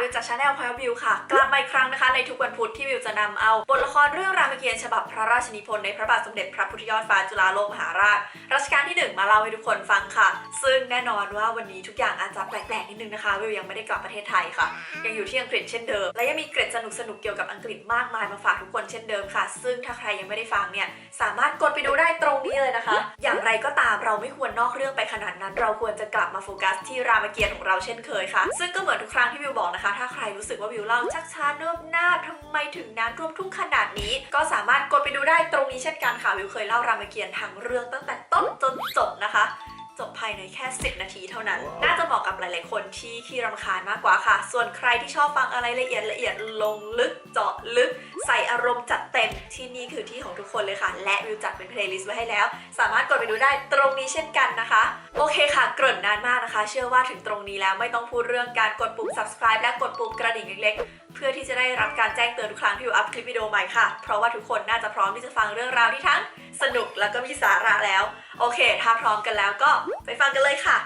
วิวจากชาแนลพอยวิวค่ะ กลับมาอีกครั้งนะคะ ในทุกวันพุธที่วิวจะนำเอาบทละครเรื่องรามเกียรติ์ฉบับพระราชนิพนธ์ในพระบาทสมเด็จพระพุทธยอดฟ้าจุฬาโลกมหาราชรัชกาลที่หนึ่งมาเล่าให้ทุกคนฟังค่ะ ซึ่งแน่นอนว่าวันนี้ทุกอย่างอาจจะแปลกๆนิดนึงนะคะ วิวยังไม่ได้กลับประเทศไทยค่ะ ยังอยู่ที่อังกฤษเช่นเดิม และยังมีเกร็ดสนุกๆเกี่ยวกับอังกฤษมากมายมาฝากทุกคนเช่นเดิมค่ะ ซึ่งถ้าใครยังไม่ได้ฟังเนี่ยสามารถกดไปดูได้ตรงนี้เลยนะคะ อย่างไรก็ตามเราไม่ควรนอกเรื่องไปขนาดนั้น เราควรจะกลับมาโฟกัสที่รามเกียรติ์ของเราเช่นเคยค่ะ ซึ่งก็เหมือนทุกครั้งที่วิวบอกนะคะถ้าใครรู้สึกว่าวิวเล่าชักช้าเนิบนาบทำไมถึงน้ำท่วมทุ่งขนาดนี้ ก็สามารถกดไปดูได้ตรงนี้เช่นกันค่ะ วิวเคยเล่ารามเกียรติ์ทั้งเรื่องตั้งแต่ต้นจนจบนะคะ จบภายในแค่ 10 นาทีเท่านั้น น่าจะเหมาะกับหลาย ๆ คนที่ขี้รำคาญมากกว่าค่ะ ส่วนใครที่ชอบฟังอะไรละเอียดละเอียดลงลึกเจาะลึก ใส่อารมณ์จัดเต็มที่นี่คือที่ของทุกคนเลยค่ะ และวิวจัดเป็นเพลย์ลิสต์ไว้ให้แล้ว สามารถกดไปดูได้ตรงนี้เช่นกันนะคะ โอเคค่ะ เกริ่นนานมากนะคะ เชื่อว่าถึงตรงนี้แล้วไม่ต้องพูดเรื่องการกดปุ่ม subscribe และกดปุ่มกระดิ่งเล็กๆเพื่อที่จะได้รับการแจ้งเตือนทุกครั้งที่วิวอัพคลิปวิดีโอใหม่ค่ะ เพราะว่าทุกคนน่าจะพร้อมที่จะฟังเรื่องราวที่ทั้งสนุกแล้วก็มีสาระแล้ว โอเค ถ้าพร้อมกันแล้วก็ไปฟังกันเลยค่ะ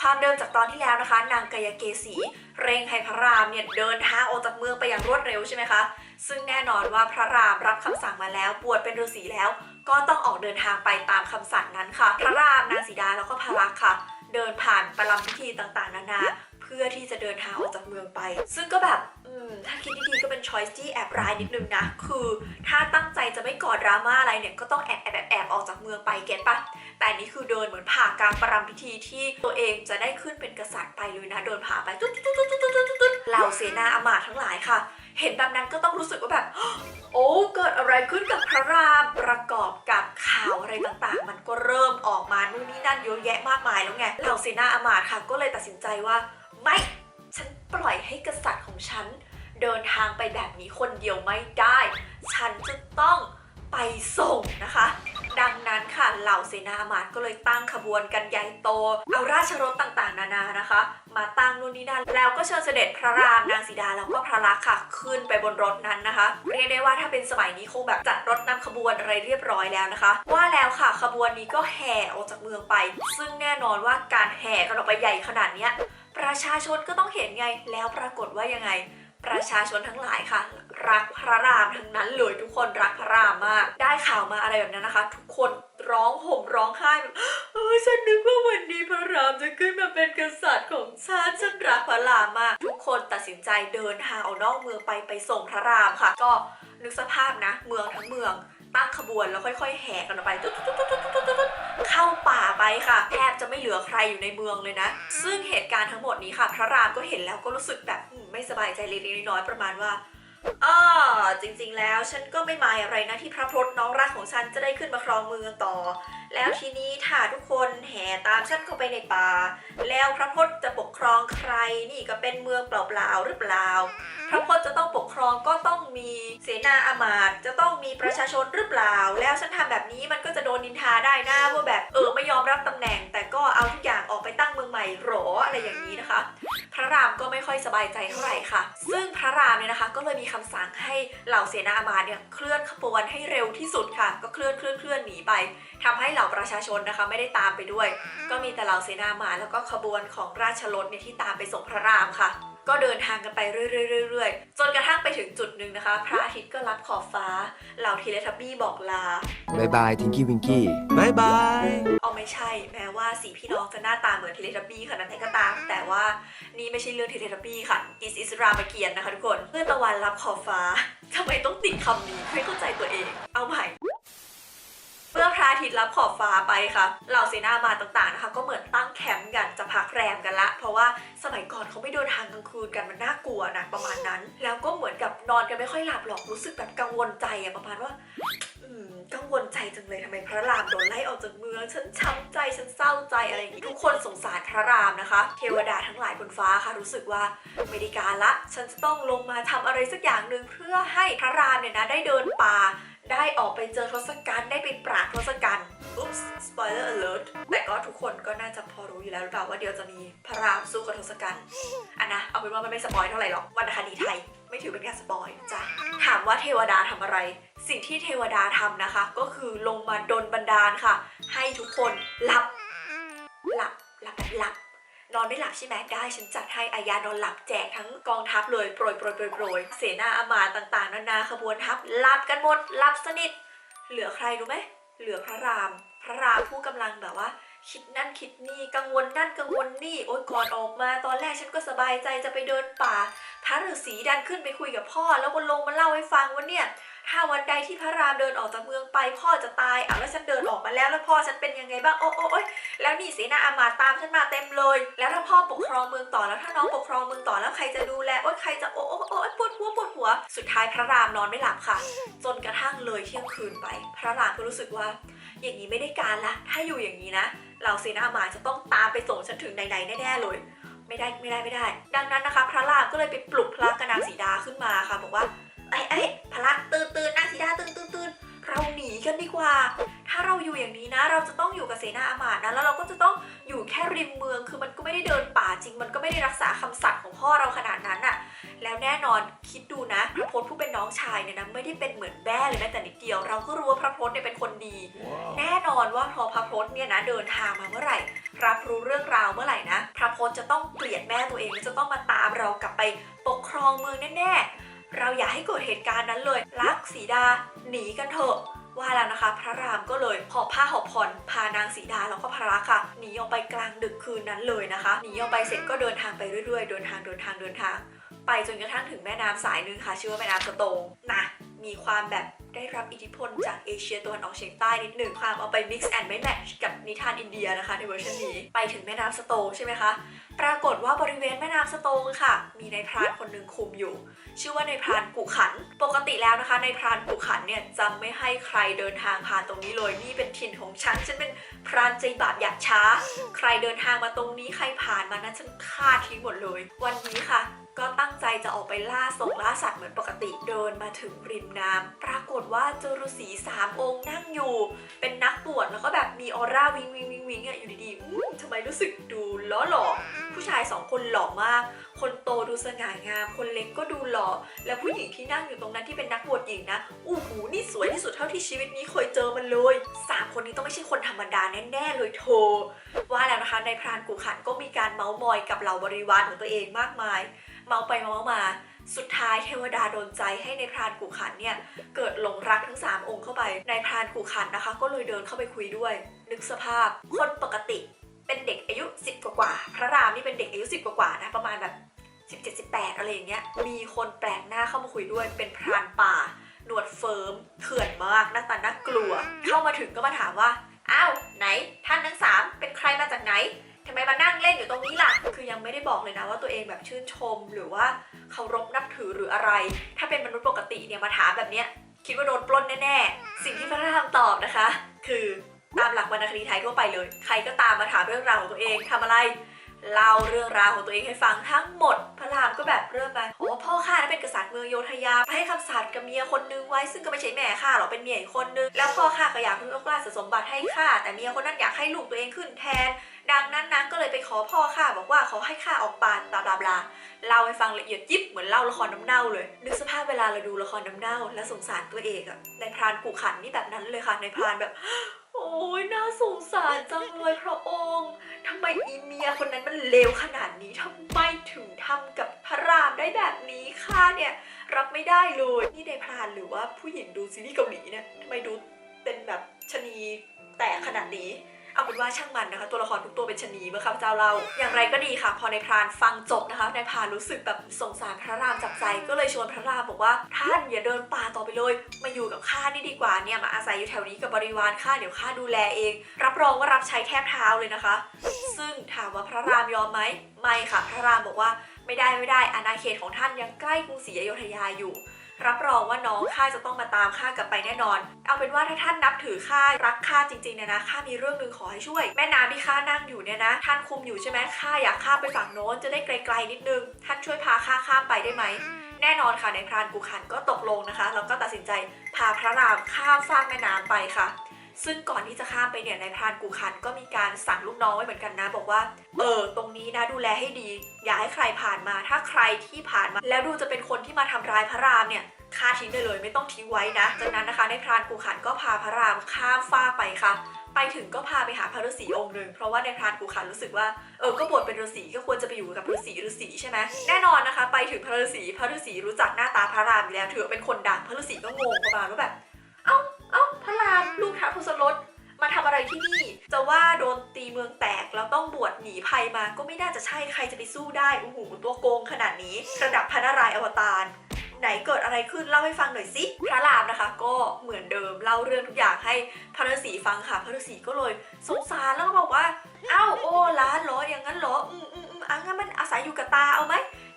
ความเดิมจากตอนที่แล้วนะคะ นางกายเกษีเร่งให้พระรามเนี่ยเดินทางออกจากเมืองไปอย่างรวดเร็วใช่ไหมคะ ซึ่งแน่นอนว่าพระรามรับคำสั่งมาแล้วบวชเป็นฤาษีแล้ว ก็ต้องออกเดินทางไปตามคำสั่งนั้นค่ะ พระรามนางสีดาแล้วก็พระลักษณ์ค่ะ เดินผ่านประลำพิธีต่างๆ นานา เพื่อที่จะเดินทางออกจากเมืองไป ซึ่งก็แบบอืมถ้าคิดดีๆก็เป็นช้อยส์ที่แอบร้ายนิดนึงนะ คือถ้าตั้งใจจะไม่ก่อดราม่าอะไรเนี่ยก็ต้องแอบแอบแอบแอบออกจากเมืองไปเก็ตปะแต่นี่คือเดินเหมือนผ่ากลางประรำพิธีที่ตัวเองจะได้ขึ้นเป็นกษัตริย์ไปเลยนะ เดินผ่าไปตุ๊ดตุ๊ดตุ๊ดตุ๊ดตุ๊ดตุ๊ดตุ๊ดเหล่าเสนาอมาตย์ทั้งหลายค่ะ เห็นแบบนั้นก็ต้องรู้สึกว่าแบบ โอ้เกิดอะไรขึ้นกับพระรามประกอบกับข่าวอะไรต่างๆ มันก็เริ่มออกมานู่นนี่นั่นเยอะแยะมากมายแล้วไงเหล่าเสนาอำมาตย์ค่ะ ก็เลยตัดสินใจว่า ไม่ฉันปล่อยให้กษัตริย์ของฉัน เดินทางไปแบบนี้คนเดียวไม่ได้ ฉันจะต้องไปส่งนะคะ ดังนั้นค่ะเหล่าเสนาอำมาตย์ก็เลยตั้งขบวนกันใหญ่โต เอาราชรถต่างๆ นานานะคะ มาตั้งนู่นนี่นั่นแล้วก็เชิญเสด็จพระรามนางสีดาแล้วก็พระลักษณ์ค่ะ ขึ้นไปบนรถนั้นนะคะเรียกได้ว่าถ้าเป็นสมัยนี้คงแบบจัดรถนำขบวนอะไรเรียบร้อยแล้วนะคะ ว่าแล้วค่ะขบวนนี้ก็แห่ออกจากเมืองไป ซึ่งแน่นอนว่าการแห่กันออกไปใหญ่ขนาดเนี้ยประชาชนก็ต้องเห็นไงแล้วปรากฏว่ายังไง ประชาชนทั้งหลายค่ะ รักพระรามทั้งนั้นเลยทุกคนรักพระรามมาก ได้ข่าวมาอะไรแบบนั้นนะคะ ทุกคนร้องห่มร้องไห้แบบเออฉันนึกว่าวันนี้พระรามจะขึ้นมาเป็นกษัตริย์ของชาติฉันรักพระรามมากทุกคนตัดสินใจเดินทางออกนอกเมืองไปไปส่งพระรามค่ะ ก็นึกสภาพนะ เมืองทั้งเมืองตั้งขบวนแล้วค่อย ๆ แห่กันออกไปตุ๊ดตุ๊ดตุ๊ดตุ๊ดตุ๊ดตุ๊ดเข้าป่าไปค่ะแทบจะไม่เหลือใครอยู่ในเมืองเลยนะ ซึ่งเหตุการณ์ทั้งหมดนี้ค่ะ พระรามก็เห็นแล้วก็รู้สึกแบบไม่สบายใจเล็กๆน้อยๆประมาณว่า อ๋อจริงๆแล้วฉันก็ไม่หมายอะไรนะที่พระพรตน้องรักของฉันจะได้ขึ้นมาครองเมืองต่อ แล้วทีนี้ถ้าทุกคนแห่ตามฉันเข้าไปในป่า แล้วพระพรตจะปกครองใครนี่ก็เป็นเมืองเปล่าๆหรือเปล่า พระพจน์จะต้องปกครองก็ต้องมีเสนาอามาตย์จะต้องมีประชาชนหรือเปล่า แล้วฉันทำแบบนี้มันก็จะโดนนินทาได้นะว่าแบบเออไม่ยอมรับตำแหน่ง แต่ก็เอาทุกอย่างออกไปตั้งเมืองใหม่หรออะไรอย่างนี้นะคะ พระรามก็ไม่ค่อยสบายใจเท่าไหร่ค่ะ ซึ่งพระรามเนี่ยนะคะ ก็เลยมีคำสั่งให้เหล่าเสนาอามาตย์เนี่ยเคลื่อนขบวนให้เร็วที่สุดค่ะ ก็เคลื่อนเคลื่อนเคลื่อนหนีไปทำให้เหล่าประชาชนนะคะไม่ได้ตามไปด้วย ก็มีแต่เหล่าเสนาอามาตย์แล้วก็ขบวนของราชรถเนี่ยที่ตามไปส่งพระรามค่ะ ก็เดินทางกันไปเรื่อยๆๆๆจนกระทั่งไปถึงจุดหนึ่งนะคะ พระอาทิตย์ก็รับขอบฟ้า เหล่าทีเลทับบี้บอกลาบายบายทิงกี้วิงกี้บายบายเอาไม่ใช่ แม้ว่าสีพี่น้องจะหน้าตาเหมือนทีเลทับบี้ขนาดไหนก็ตาม แต่ว่านี่ไม่ใช่เรื่องทีเลทับบี้ค่ะ This is รามเกียรติ์นะคะทุกคนเมื่อตะวันรับขอบฟ้าทำไมต้องติดคำนี้ไม่เข้าใจตัวเอง เอาใหม่เมื่อพ ระอาทิตย์รับขอบฟ้าไปค่ะเหล่าเสนามาต่างๆนะคะ ก็เหมือนตั้งแคมป์กันจะพักแรมกันละ เพราะว่าสมัยก่อนเขาไม่เดินทางกลางคืนกันมันน่ากลัวนะประมาณนั้น แล้วก็เหมือนกับนอนกันไม่ค่อยหลับหรอกรู้สึกแบบกังวลใจอะประมาณว่าอืมกังวลใจจังเลยทำไมพระรามโดนไล่ออกจากเมือง ฉันช้ำใจฉันเศร้าใจอะไรอย่างนี้ทุกคนสงสารพระรามนะคะ เทวดาทั้งหลายบนฟ้าค่ะ รู้สึกว่าไม่ได้การละ ฉันจะต้องลงมาทำอะไรสักอย่างหนึ่งเพื่อให้พระรามเนี่ยนะได้เดินป่า ได้ออกไปเจอทศกัณฐ์ได้ไปปราบทศกัณฐ์อุ๊ปส์ spoiler alert แต่ก็ทุกคนก็น่าจะพอรู้อยู่แล้วหรือเปล่าว่าเดี๋ยวจะมีพระรามสู้กับทศกัณฐ์อันนะ เอาเป็นว่ามันไม่สปอยเท่าไหร่หรอกวรรณคดีไทย ไม่ถือเป็นการสปอยจ้ะถามว่าเทวดาทำอะไร สิ่งที่เทวดาทำนะคะ ก็คือลงมาดลบันดาลค่ะ ให้ทุกคนหลับหลับหลับหลับ นอนไม่หลับใช่ไหมได้ฉันจัดให้อายานอนหลับแจกทั้งกองทัพเลยโปรยโปรยโปรยโปรยเสนาอามาต่างๆ นานาขบวนทัพหลับกันหมดหลับสนิท เหลือใครรู้ไหมเหลือพระราม พระรามผู้กำลังแบบว่า คิดนั่นคิดนี่กังวลนั่นกังวลนี่โอ๊ยก่อนออกมา ตอนแรกฉันก็สบายใจจะไปเดินป่า พระฤาษีดันขึ้นไปคุยกับพ่อ แล้วก็ลงมาเล่าให้ฟังว่าเนี่ยถ้าวันใดที่พระรามเดินออกจากเมืองไป พ่อจะตายอะแล้วฉันเดินออกมาแล้วแล้วพ่อฉันเป็นยังไงบ้างโอ้โอ้ยแล้วนี่เสนาอามาตามฉันมาเต็มเลย แล้วถ้าพ่อปกครองเมืองต่อแล้วถ้าน้องปกครองเมืองต่อแล้วใครจะดูแลโอ๊ยใครจะโอ้โอ้โอ้ยปวดหัวปวดหัว สุดท้ายพระรามนอนไม่หลับค่ะ จนกระทั่งเลยเที่ยงคืนไป พระรามก็รู้สึกว่า อย่างนี้ไม่ได้การละถ้าอยู่อย่างนี้นะ เราเซนาอามายจะต้องตามไปส่งฉันถึงไหนๆแน่ๆเลยไม่ได้ไม่ได้ไม่ได้ ดังนั้นนะคะ พระรามก็เลยไปปลุกพระกนางสีดาขึ้นมาค่ะ บอกว่าไอ้ไอ้ยพระตื่นตื่นนางสีดาตื่นตื่นตื่นเราหนีกันดีกว่า ถ้าเราอยู่อย่างนี้นะ เราจะต้องอยู่กับเสนาอามาตย์นะแล้วเราก็จะต้องอยู่แค่ริมเมือง คือมันก็ไม่ได้เดินป่าจริง มันก็ไม่ได้รักษาคำสัตย์ของพ่อเราขนาดนั้นน่ะแล้วแน่นอนคิดดูนะพระพจน์ผู้เป็นน้องชายเนี่ยนะไม่ได้เป็นเหมือนแม่เลยแม้แต่นิดเดียว เราก็รู้ว่าพระพจน์เนี่ยเป็นคนดีแน่นอนว่าพอพระพจน์เนี่ยนะเดินทางมาเมื่อไหร่รับรู้เรื่องราวเมื่อไหร่นะพระพจน์จะต้องเกลียดแม่ตัวเองและจะต้องมาตามเรากลับไปปกครองเมืองแน่ๆเราอย่าให้เกิดเหตุการณ์นั้นเลย รักสีดาหนีกันเถอะ ว่าแล้วนะคะ พระรามก็เลยหอบผ้าหอบผ่อนพานางสีดาแล้วก็พระค่ะหนีออกไปกลางดึกคืนนั้นเลยนะคะหนีออกไปเสร็จก็เดินทางไปเรื่อยๆ เดินทางเดินทางเดินทาง ไปจนกระทั่งถึงแม่น้ำสายหนึ่งค่ะ ชื่อว่าแม่น้ำสะโตงนะมีความแบบ ได้รับอิทธิพลจากเอเชียตะวันออกเฉียงใต้นิดหนึ่งความเอาไป mix and match กับนิทานอินเดียนะคะในเวอร์ชันนี้ ไปถึงแม่น้ำสโตงใช่ไหมคะ ปรากฏว่าบริเวณแม่น้ำสโตงค่ะ มีนายพรานคนหนึ่งคุมอยู่ ชื่อว่านายพรานกุขัน ปกติแล้วนะคะนายพรานกุขันเนี่ยจะไม่ให้ใครเดินทางผ่านตรงนี้เลยนี่เป็นถิ่นของฉันฉันเป็นพรานใจบาปอยากช้า ใครเดินทางมาตรงนี้ใครผ่านมานั้นฉันฆ่าทิ้งหมดเลย วันนี้ค่ะ ก็ตั้งใจจะออกไปล่าส่งล่าสัตว์เหมือนปกติเดินมาถึงริมน้ำปรากฏว่าเจอฤาษีสามองค์นั่งอยู่ เป็นนักบวชแล้วก็แบบมีออร่าวิงวิงวิงวิงอะอยู่ดีๆทำไมรู้สึกดูล้อหล่อ ผู้ชายสองคนหล่อมาก คนโตดูสง่างาม คนเล็กก็ดูหล่อ แล้วผู้หญิงที่นั่งอยู่ตรงนั้นที่เป็นนักบวชหญิงนะอู้หูนี่สวยที่สุดเท่าที่ชีวิตนี้เคยเจอมันเลยสามคนนี้ต้องไม่ใช่คนธรรมดาแน่ๆเลยโทว่าแล้วนะคะในายพรานกุขันก็มีการเมาส์มอยกับเหล่าบริวารของตัวเองมากมาย เมาไปเมามาสุดท้ายเทวดาโดนใจให้ในายพรานกุขันเนี่ยเกิดหลงรักทั้ง 3 องค์เข้าไปในายพรานกุขันนะคะ ก็เลยเดินเข้าไปคุยด้วย นึกสภาพคนปกติ เป็นเด็กอายุ 10กว่า พระรามนี่เป็นเด็กอายุ 10กว่านะประมาณแบบ 17 18 อะไรอย่างเงี้ย มีคนแปลกหน้าเข้ามาคุยด้วย เป็นพรานป่า หนวดเฟิร์มเขื่อนมาก หน้าตาน่ากลัว เข้ามาถึงก็มาถามว่า อ้าว ไหน ท่านทั้งสามเป็นใครมาจากไหนทำไมมานั่งเล่นอยู่ตรงนี้ล่ะ คือยังไม่ได้บอกเลยนะว่าตัวเองแบบชื่นชม หรือว่าเคารพนับถือหรืออะไร ถ้าเป็นมนุษย์ปกติเนี่ยมาถามแบบเนี้ยคิดว่าโดนปล้นแน่ๆ สิ่งที่พระรามตอบนะคะ คือ ตามหลักวรรณคดีไทยทั่วไปเลย ใครก็ตามมาถามเรื่องราวของตัวเองทำอะไรเล่าเรื่องราวของตัวเองให้ฟังทั้งหมด พระรามก็แบบเริ่มมาโอ้พ่อข้านะเป็นกษัตริย์เมืองโยธยาให้คำสัตย์กับเมียคนนึงไว้ ซึ่งก็ไม่ใช่แม่ข้าหรอกเป็นเมียอีกคนนึง แล้วพ่อข้าก็อยากยกราชสมบัติให้ข้า แต่เมียคนนั้นอยากให้ลูกตัวเองขึ้นแทน ดังนั้นนางก็เลยไปขอพ่อข้าบอกว่าขอให้ข้าออกปานบลาบลาบลาเล่าให้ฟังละเอียดยิบเหมือนเล่าละครน้ำเน่าเลย นึกสภาพเวลาเราดูละครน้ำเน่า และสงสารตัวเอกอะในพรานกูขันนี่แบบนั้นเลยค่ะในพรานแบบ ยน่าสงสารจังเลยพระองค์ทำไมอีเมียคนนั้นมันเลวขนาดนี้ทำไมถึงทำกับพระรามได้แบบนี้ข้าเนี่ยรับไม่ได้เลยนี่ในพรานหรือว่าผู้หญิงดูซีรีส์เกาหลีเนี่ยทำไมดูเป็นแบบชะนีแตกขนาดนี้ เอาเป็นว่าช่างมันนะคะ ตัวละครทุกตัวเป็นชะนีเมื่อข้าพเจ้าเล่า อย่างไรก็ดีค่ะ พอในพรานฟังจบนะคะในพรานรู้สึกแบบสงสารพระรามจับใจ ก็เลยชวนพระรามบอกว่าท่านอย่าเดินป่าต่อไปเลย มาอยู่กับข้านี่ดีกว่าเนี่ยมาอาศัยอยู่แถวนี้กับบริวารข้าเดี๋ยวข้าดูแลเอง รับรองว่ารับใช้แทบเท้าเลยนะคะ ซึ่งถามว่าพระรามยอมไหมไม่ค่ะ พระรามบอกว่าไม่ได้ไม่ได้อาณาเขตของท่านยังใกล้กรุงศรีอยุธยาอยู่ รับรองว่าน้องข้าจะต้องมาตามข้ากลับไปแน่นอน เอาเป็นว่าถ้าท่านนับถือข้ารักข้าจริงๆเนี่ยนะข้ามีเรื่องหนึ่งขอให้ช่วย แม่น้ำที่ข้านั่งอยู่เนี่ยนะ ท่านคุมอยู่ใช่ไหมข้าอยากข้ามไปฝั่งโน้นจะได้ไกลๆนิดนึง ท่านช่วยพาข้าข้ามไปได้ไหมแน่นอนค่ะในพรานกุขันก็ตกลงนะคะแล้วก็ตัดสินใจพาพระรามข้ามฟากแม่น้ำไปค่ะ ซึ่งก่อนที่จะข้ามไปเนี่ยในพรานกูขันก็มีการสั่งลูกน้องไว้เหมือนกันนะ บอกว่า เออ ตรงนี้นะดูแลให้ดี อย่าให้ใครผ่านมา ถ้าใครที่ผ่านมา แล้วดูจะเป็นคนที่มาทำร้ายพระรามเนี่ยฆ่าทิ้งได้เลยไม่ต้องทิ้งไว้นะ จากนั้นนะคะในพรานกูขันก็พาพระรามข้ามฟากไปค่ะ ไปถึงก็พาไปหาพระฤาษีองค์หนึ่งเพราะว่าในพรานกูขันรู้สึกว่าเออก็บวชเป็นฤาษีก็ควรจะไปอยู่กับฤาษีฤาษีใช่ไหมแน่นอนนะคะ ไปถึงพระฤาษีพระฤาษีรู้จักหน้าตาพระรามอยู่แล้วถือเป็นคนดังพระฤาษีก็งงประมาณว่าแบบามลูกท้าวทศรถมาทำอะไรที่นี่ จะว่าโดนตีเมืองแตกแล้วต้องบวชหนีภัยมาก็ไม่น่าจะใช่ใครจะไปสู้ได้โอ้โหตัวโกงขนาดนี้ ระดับพระนารายณ์อวตารไหนเกิดอะไรขึ้นเล่าให้ฟังหน่อยสิพระรามนะคะ ก็เหมือนเดิมเล่าเรื่องทุกอย่างให้พระฤาษีฟังค่ะพระฤาษีก็เลยสงสารแล้วก็บอกว่าเอ้าโอ้ล้านเหรออย่างนั้นเหรออืมอืมอืมอะงั้นมันอาศัยอยู่กับตาเอาไหม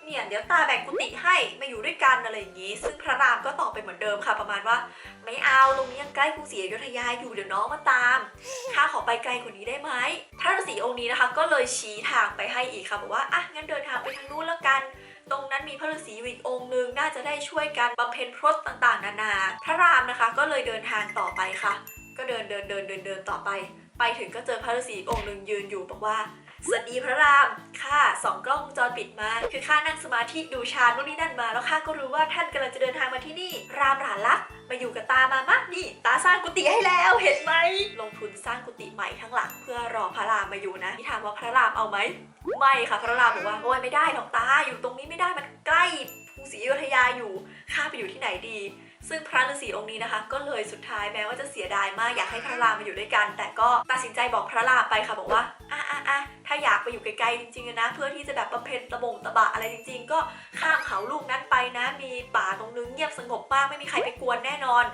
เนี่ยเดี๋ยวตาแบ่งกุฏิให้มาอยู่ด้วยกันอะไรอย่างนี้ ซึ่งพระรามก็ตอบไปเหมือนเดิมค่ะ ประมาณว่า ไม่เอาตรงนี้ยังใกล้กรุงศรีอยุธยาอยู่เดี๋ยวน้องมาตามข้าขอไปไกลกว่านี้ได้ไหมพระฤาษีองค์นี้นะคะ ก็เลยชี้ทางไปให้อีกค่ะบอกว่าอะงั้นเดินทางไปทางนู้นแล้วกันตรงนั้นมีพระฤาษีอีกองค์หนึ่งน่าจะได้ช่วยกันบำเพ็ญพรตต่างๆ นานา พระรามนะคะ ก็เลยเดินทางต่อไปค่ะ ก็เดินเดินเดินเดินเดินต่อไป ไปถึงก็เจอพระฤาษีองค์หนึ่งยืนอยู่บอกว่า สวัสดีพระรามข้าส่องกล้องวงจรปิดมา คือข้านั่งสมาธิดูฌานนู่นนี่นั่นมา แล้วข้าก็รู้ว่าท่านกำลังจะเดินทางมาที่นี่ รามหลานรักมาอยู่กับตามามะนี่ ตาสร้างกุฏิให้แล้วเห็นไหมลงทุนสร้างกุฏิใหม่ข้งหลัง เพื่อรอพระรามมาอยู่นะที่ถามว่าพระรามเอาไหมไม่ค่ะพระรามบอกว่าโอ้ยไม่ได้หรอกตาอยู่ตรงนี้ไม่ได้มันใกล้กรุงศรีอยุธยาอยู่ข้าไปอยู่ที่ไหนดี ซึ่งพระฤาษีองค์นี้นะคะ ก็เลยสุดท้ายแม้ว่าจะเสียดายมากอยากให้พระรามมาอยู่ด้วยกัน แต่ก็ตัดสินใจบอกพระรามไปค่ะบอกว่าอะอะอะถ้าอยากไปอยู่ไกลๆจริงๆนะ เพื่อที่จะแบบบำเพ็ญตะบงตะบะอะไรจริง ๆ ก็ข้ามเขาลูกนั้นไปนะ มีป่าตรงนึงเงียบสงบมากไม่มีใครไปกวนแน่นอน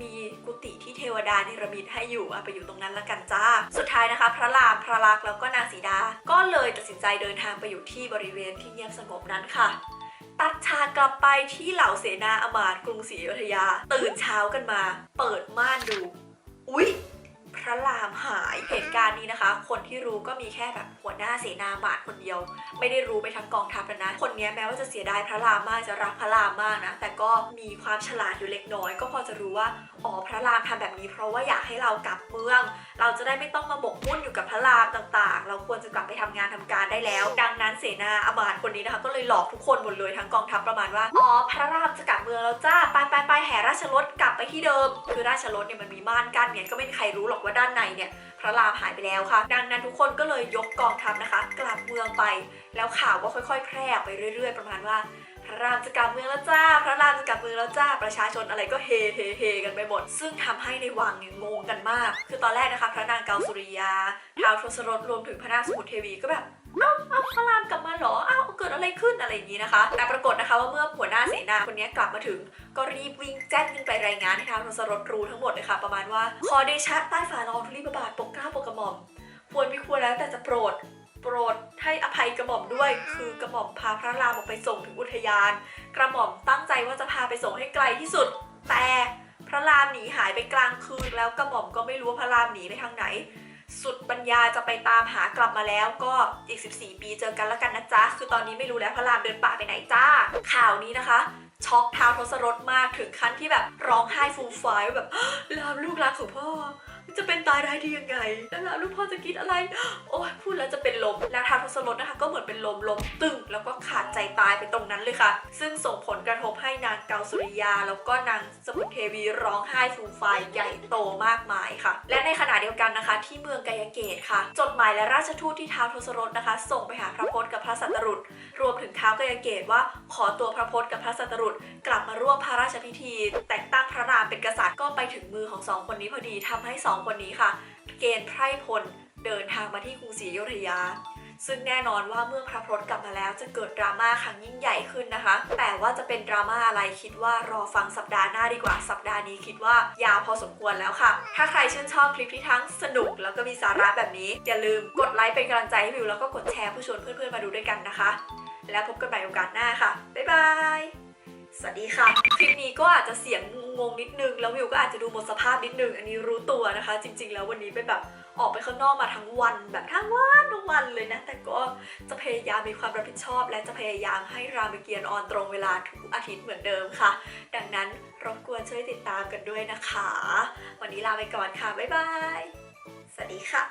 มีกุฏิที่เทวดาเนรมิตให้อยู่อะไปอยู่ตรงนั้นละกันจ้า สุดท้ายนะคะ พระรามพระลักษณ์แล้วก็นางสีดา ก็เลยตัดสินใจเดินทางไปอยู่ที่บริเวณที่เงียบสงบนั้นค่ะ ตัดฉากกลับไปที่เหล่าเสนาอมาตย์กรุงศรีอยุธยา ตื่นเช้ากันมา เปิดม่านดู อุ๊ย ระรามหายเหตุการณ์นี้นะคะ คนที่รู้ก็มีแค่แบบหัวหน้าเสนาบาตคนเดียว ไม่ได้รู้ไปทั้งกองทัพแล้วนะ คนนี้แม้ว่าจะเสียดายพระรามมากจะรักพระรามมากนะ แต่ก็มีความฉลาดอยู่เล็กน้อย ก็พอจะรู้ว่าอ๋อพระรามทำแบบนี้ เพราะว่าอยากให้เรากลับเมือง เราจะได้ไม่ต้องมาหมกมุ่นอยู่กับพระรามต่างๆ เราควรจะกลับไปทำงานทำการได้แล้ว ดังนั้นเสนาอมาตย์คนนี้นะคะก็เลยหลอกทุกคนหมดเลยทั้งกองทัพประมาณว่าอ๋อพระรามจะกลับเมืองแล้วจ้าไปไปไปแห่ราชรถกลับไปที่เดิม คือราชรถเนี่ยมันมีม่านกั้นเนี่ยก็ไม่มีใครรู้หรอกว่าด้านในเนี่ยพระรามหายไปแล้วค่ะ ดังนั้นทุกคนก็เลยยกกองทัพนะคะ กลับเมืองไป แล้วข่าวก็ค่อย ๆ แพร่ไปเรื่อย ๆ ประมาณว่า พระรามจะกลับเมืองแล้วจ้า พระรามจะกลับเมืองแล้วจ้า ประชาชนอะไรก็เฮเฮเฮกันไปหมด ซึ่งทำให้ในวังเนี่ยงงกันมาก คือตอนแรกนะคะ พระนางเกาสุริยาท้าวทศรถรวมถึงพระนางสมุทรเทวีก็แบบ เอ้าเอ้าพระรามกลับมาเหรอเอ้าเกิดอะไรขึ้นอะไรอย่างนี้นะคะ แต่ปรากฏนะคะว่าเมื่อหัวหน้าเสนาคนนี้กลับมาถึง ก็รีบวิ่งแจ้นขึ้นไปรายงานให้ท้าวทศรถรู้ทั้งหมดเลยค่ะ ประมาณว่าขอเดชะใต้ฝ่าละอองธุลีพระบาทปกเกล้าปกกระหม่อมควรไม่ควรแล้วแต่จะโปรดโปรดให้อภัยกระหม่อมด้วย คือกระหม่อมพาพระรามออกไปส่งถึงอุทยาน กระหม่อมตั้งใจว่าจะพาไปส่งให้ไกลที่สุด แต่พระรามหนีหายไปกลางคืนแล้วกระหม่อมก็ไม่รู้ว่าพระรามหนีไปทางไหน สุดปัญญาจะไปตามหากลับมาแล้วก็อีก 14 ปีเจอกันแล้วกันนะจ๊ะ คือตอนนี้ไม่รู้แล้วพระรามเดินป่าไปไหนจ้า ข่าวนี้นะคะช็อกท้าทศรถมากถึงขั้นที่แบบร้องไห้ฟูมฟายว่าแบบรามลูกรักของพ่อ จะเป็นตายได้ดียังไง แล้วลูกพ่อจะคิดอะไร โอ้ยพูดแล้วจะเป็นลม แล้วท้าวทศรถนะคะ ก็เหมือนเป็นลมลมตึงแล้วก็ขาดใจตายไปตรงนั้นเลยค่ะ ซึ่งส่งผลกระทบให้นางเกาสุริยา แล้วก็นางสมุทรเทวีร้องไห้ฟูมฟายใหญ่โตมากมายค่ะ และในขณะเดียวกันนะคะ ที่เมืองกายเกตค่ะ จดหมายและราชทูตที่ท้าวทศรถนะคะ ส่งไปหาพระพศกับพระสัตรุษรวมถึงาวกยเกตว่าขอตัวพระพศกับพระสัตรุษกลับมาร่วมพระราชพิธี แต่งตั้งพระรามเป็นกษัตริย์ก็ไปถึงมือของสองคนนี้พอดีทำให้สองคนนี้ค่ะ เกณฑ์ไพร่พลเดินทางมาที่กรุงศรีอยุธยาซึ่งแน่นอนว่าเมื่อพระพศกลับมาแล้วจะเกิดดราม่าครั้งยิ่งใหญ่ขึ้นนะคะ แต่ว่าจะเป็นดราม่าอะไรคิดว่ารอฟังสัปดาห์หน้าดีกว่า สัปดาห์นี้คิดว่ายาวพอสมควรแล้วค่ะ ถ้าใครชื่นชอบคลิปที่ทั้งสนุกแล้วก็มีสาระแบบนี้ อย่าลืมกดไลค์เป็นกำลังใจให้วิวแล้วก็กดแชร์เพื่อชวนเพื่อนๆมาดูด้วยกันนะคะ แล้วพบกันใหม่โอกาสหน้าค่ะ บ๊ายบาย สวัสดีค่ะ คลิปนี้ก็อาจจะเสียงงงนิดนึง แล้ววิวก็อาจจะดูหมดสภาพนิดนึง อันนี้รู้ตัวนะคะ จริง ๆ แล้ววันนี้เป็นแบบออกไปข้างนอกมาทั้งวันแบบทั้งวันทั้งวันเลยนะ แต่ก็จะพยายามมีความรับผิดชอบ และจะพยายามให้รามเกียรติออนตรงเวลาทุกอาทิตย์เหมือนเดิมค่ะ ดังนั้นรบกวนช่วยติดตามกันด้วยนะคะ วันนี้ลาไปก่อนค่ะ บ๊ายบาย สวัสดีค่ะ